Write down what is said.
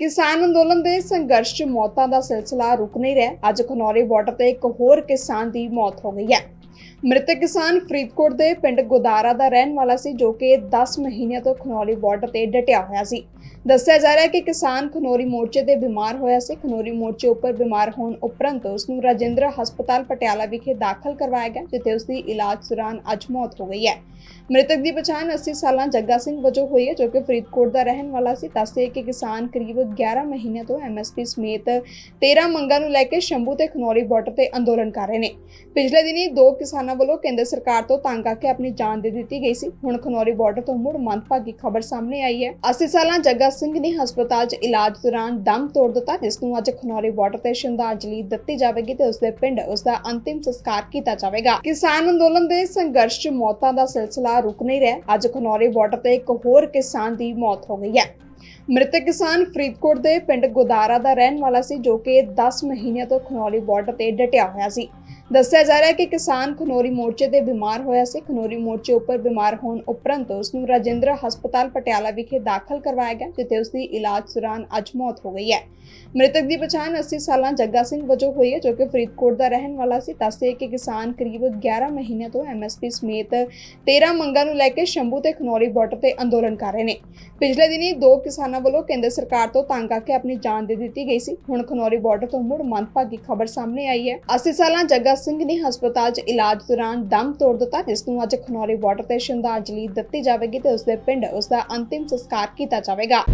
ਕਿਸਾਨ ਅੰਦੋਲਨ ਦੇ ਸੰਘਰਸ਼ 'ਚ ਮੌਤਾਂ ਦਾ ਸਿਲਸਿਲਾ ਰੁਕ ਨਹੀਂ ਰਿਹਾ। ਅੱਜ ਖਨੌਰੀ ਬਾਰਡਰ ਤੇ ਇੱਕ ਹੋਰ ਕਿਸਾਨ ਦੀ ਮੌਤ ਹੋ ਗਈ ਹੈ। ਮ੍ਰਿਤਕ ਕਿਸਾਨ ਫਰੀਦਕੋਟ ਦੇ ਪਿੰਡ ਗੋਦਾਰਾ ਦਾ ਰਹਿਣ ਵਾਲਾ ਸੀ, ਜੋ ਕਿ 10 ਮਹੀਨਿਆਂ ਤੋਂ ਖਨੌਰੀ ਬਾਰਡਰ ਤੇ ਡਟਿਆ ਹੋਇਆ ਸੀ। ਦੱਸਿਆ ਜਾ ਰਿਹਾ ਹੈ ਕਿ ਕਿਸਾਨ ਖਨੌਰੀ ਮੋਰਚੇ ਤੇ ਬਿਮਾਰ ਹੋਇਆ ਸੀ। ਖਨੌਰੀ ਮੋਰਚੇ ਉੱਪਰ ਬਿਮਾਰ ਹੋਣ ਉਪਰੰਤ ਉਸ ਨੂੰ ਰਾਜਿੰਦਰ ਹਸਪਤਾਲ ਪਟਿਆਲਾ ਵਿਖੇ ਦਾਖਲ ਕਰਵਾਇਆ ਗਿਆ, ਜਿੱਥੇ ਉਸ ਦੀ ਇਲਾਜ ਦੌਰਾਨ ਅੱਜ ਮੌਤ ਹੋ ਗਈ ਹੈ। ਮ੍ਰਿਤਕ ਦੀ ਪਛਾਣ 80 ਸਾਲਾਂ ਜੱਗਾ ਸਿੰਘ ਵਜੋਂ ਹੋਈ ਹੈ, ਜੋ ਕਿ ਫਰੀਦਕੋਟ ਦਾ ਰਹਿਣ ਵਾਲਾ ਸੀ। ਦੱਸਦੇ ਕਿ ਕਿਸਾਨ ਕਰੀਬ 11 ਮਹੀਨਿਆਂ ਤੋਂ ਐਮਐਸਪੀ ਸਮੇਤ 13 ਮੰਗਾਂ ਨੂੰ ਲੈ ਕੇ ਸ਼ੰਭੂ ਤੇ ਖਨੌਰੀ ਬਾਰਡਰ ਤੇ ਅੰਦੋਲਨ ਕਰ ਰਹੇ ਨੇ। ਪਿਛਲੇ ਦਿਨੀ ਦੋ ਕਿਸਾਨਾਂ ਵੱਲੋਂ ਕੇਂਦਰ ਸਰਕਾਰ ਤੋਂ ਤੰਗ ਆ ਕੇ ਆਪਣੀ ਜਾਨ ਦੇ ਦਿੱਤੀ ਗਈ ਸੀ। ਹੁਣ ਖਨੌਰੀ ਬਾਰਡਰ ਤੋਂ ਮੁੜ ਮੰਦਭਾਗੀ ਖਬਰ ਸਾਹਮਣੇ ਆਈ ਹੈ। 80 ਸਾਲਾਂ ਜੱਗਾ ਸਿੰਘ ਨੇ ਹਸਪਤਾਲ 'ਚ ਇਲਾਜ ਦੌਰਾਨ ਦਮ ਤੋੜ ਦਿੱਤਾ, ਜਿਸ ਨੂੰ ਅੱਜ ਖਨੌਰੀ ਬਾਰਡਰ ਤੇ ਸ਼ਰਧਾਂਜਲੀ ਦਿੱਤੀ ਜਾਵੇਗੀ ਤੇ ਉਸਦੇ ਪਿੰਡ ਉਸਦਾ ਅੰਤਿਮ ਸੰਸਕਾਰ ਕੀਤਾ ਜਾਵੇਗਾ। ਕਿਸਾਨ ਅੰਦੋਲਨ ਦੇ ਸੰਘਰਸ਼ 'ਚ ਮੌਤਾਂ ਦਾ ਸਿਲਸਿਲਾ ਰੁਕ ਨਹੀਂ ਰਿਹਾ। ਅੱਜ ਖਨੌਰੀ ਬਾਰਡਰ ਤੇ ਇੱਕ ਹੋਰ ਕਿਸਾਨ ਦੀ ਮੌਤ ਹੋ ਗਈ ਹੈ। ਮ੍ਰਿਤਕ ਕਿਸਾਨ ਫਰੀਦਕੋਟ ਦੇ ਪਿੰਡ ਗੋਦਾਰਾ ਦਾ ਰਹਿਣ ਵਾਲਾ ਸੀ, ਜੋ ਕਿ 10 ਮਹੀਨਿਆਂ ਤੋਂ ਖਨੌਰੀ ਬਾਰਡਰ ਤੇ ਡਟਿਆ ਹੋਇਆ ਸੀ। ਦੱਸਿਆ ਜਾ ਰਿਹਾ ਹੈ ਕਿ ਕਿਸਾਨ ਖਨੌਰੀ ਮੋਰਚੇ ਤੇ ਬਿਮਾਰ ਹੋਇਆ ਸੀ। ਖਨੌਰੀ ਮੋਰਚੇ ਉੱਪਰ ਬਿਮਾਰ ਹੋਣ ਉਪਰੰਤ ਉਸ ਨੂੰ ਰਾਜਿੰਦਰ ਹਸਪਤਾਲ ਪਟਿਆਲਾ ਵਿਖੇ ਦਾਖਲ ਕਰਵਾਇਆ ਗਿਆ, ਜਿੱਥੇ ਉਸ ਦੀ ਇਲਾਜ ਦੌਰਾਨ ਅੱਜ ਮੌਤ ਹੋ ਗਈ ਹੈ। ਮ੍ਰਿਤਕ ਦੀ ਪਛਾਣ 80 ਸਾਲਾਂ ਜੱਗਾ ਸਿੰਘ ਵਜੋਂ ਹੋਈ ਹੈ, ਜੋ ਕਿ ਫਰੀਦਕੋਟ ਦਾ ਰਹਿਣ ਵਾਲਾ ਸੀ। ਦੱਸਦੇ ਕਿ ਕਿਸਾਨ ਕਰੀਬ 11 ਮਹੀਨਿਆਂ ਤੋਂ ਐਮਐਸਪੀ ਸਮੇਤ 13 ਮੰਗਾਂ ਨੂੰ ਲੈ ਕੇ ਸ਼ੰਭੂ ਤੇ ਖਨੌਰੀ ਬਾਰਡਰ ਤੇ ਅੰਦੋਲਨ ਕਰ ਰਹੇ ਨੇ। ਪਿਛਲੇ ਦਿਨੀ ਦੋ ਕਿਸਾਨਾਂ ਵੱਲੋਂ ਕੇਂਦਰ ਸਰਕਾਰ ਤੋਂ ਤੰਗ ਆ ਕੇ ਆਪਣੀ ਜਾਨ ਦੇ ਦਿੱਤੀ ਗਈ ਸੀ। ਹੁਣ ਖਨੌਰੀ ਬਾਰਡਰ ਤੋਂ ਮੁੜ ਮੰਦਭਾਗੀ ਖਬਰ ਸਾਹਮਣੇ ਆਈ ਹੈ। 80 ਸਾਲਾਂ ਜੱਗਾ ਸਿੰਘ ਨੇ ਹਸਪਤਾਲ 'ਚ ਇਲਾਜ ਦੌਰਾਨ ਦਮ ਤੋੜ ਦਿੱਤਾ, ਜਿਸ ਨੂੰ ਅੱਜ ਖਨੌਰੀ ਬਾਰਡਰ ਤੇ ਸ਼ਰਧਾਂਜਲੀ ਦਿੱਤੀ ਜਾਵੇਗੀ ਤੇ ਉਸਦੇ ਪਿੰਡ ਉਸਦਾ ਅੰਤਿਮ ਸੰਸਕਾਰ ਕੀਤਾ ਜਾਵੇਗਾ।